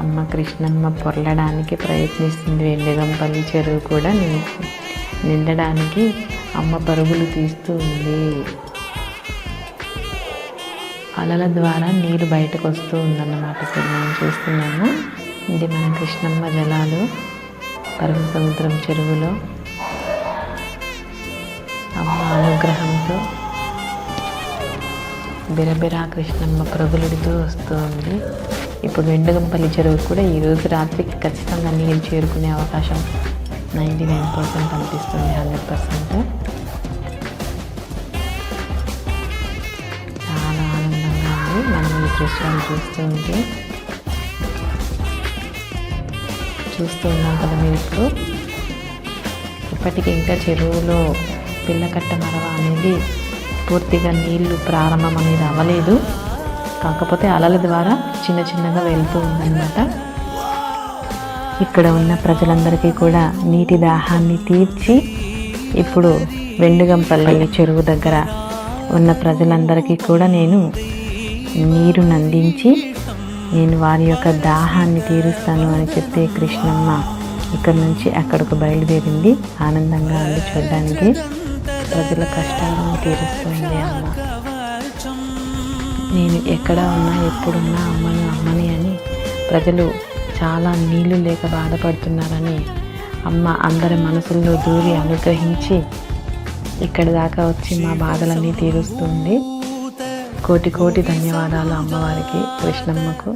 అమ్మ కృష్ణమ్మ పొరలడానికి ప్రయత్నిస్తుంది. వెండిగంపల్లి చెరువు కూడా నిండడానికి అమ్మ పరుగులు తీస్తూ ఉంది. అలల ద్వారా నీరు బయటకు వస్తూ ఉందన్నమాట. ఇప్పుడు మనం చూస్తున్నాము. ఇది మన కృష్ణమ్మ జలాలు. పరుగు సముద్రం చెరువులో అమ్మ అనుగ్రహంతో బిరబిరా కృష్ణమ్మ ప్రభులుడితో వస్తూ ఉంది. ఇప్పుడు వెండగంపల్లి చెరువు కూడా ఈరోజు రాత్రికి ఖచ్చితంగా నీళ్ళు చేరుకునే అవకాశం నైంటీ నైన్ పర్సెంట్ కనిపిస్తుంది హండ్రెడ్ పర్సెంట్. చాలా ఆనందంగా ఉంది. మనం ఈ దృశ్యాన్ని చూస్తూ ఉంటే చూస్తూ ఉన్నాం కదా మీరు ఇప్పుడు. ఇప్పటికీ ఇంకా చెరువులో పిల్లకట్ట మరవ అనేది పూర్తిగా నీళ్ళు ప్రారంభం అనేది అవ్వలేదు. కాకపోతే అలల ద్వారా చిన్న చిన్నగా వెళ్తూ ఉందన్నమాట. ఇక్కడ ఉన్న ప్రజలందరికీ కూడా నీటి దాహాన్ని తీర్చి ఇప్పుడు వెండుగంపల్లి చెరువు దగ్గర ఉన్న ప్రజలందరికీ కూడా నేను నీరుని అందించి నేను వారి యొక్క దాహాన్ని తీరుస్తాను అని చెప్పి కృష్ణమ్మ ఇక్కడ నుంచి అక్కడికి బయలుదేరింది. ఆనందంగా ఉంది చూడడానికి ప్రజల కష్టాలను తీరుస్తుంది అమ్మ. నేను ఎక్కడ ఉన్నా ఎప్పుడున్నా అమ్మని అమ్మని అని ప్రజలు చాలా నీళ్ళు లేక బాధపడుతున్నారని అమ్మ అందరి మనసుల్లో దూరి అనుగ్రహించి ఇక్కడి దాకా వచ్చి మా బాధలన్నీ తీరుస్తుంది కోటి కోటి ధన్యవాదాలు అమ్మవారికి కృష్ణమ్మకు.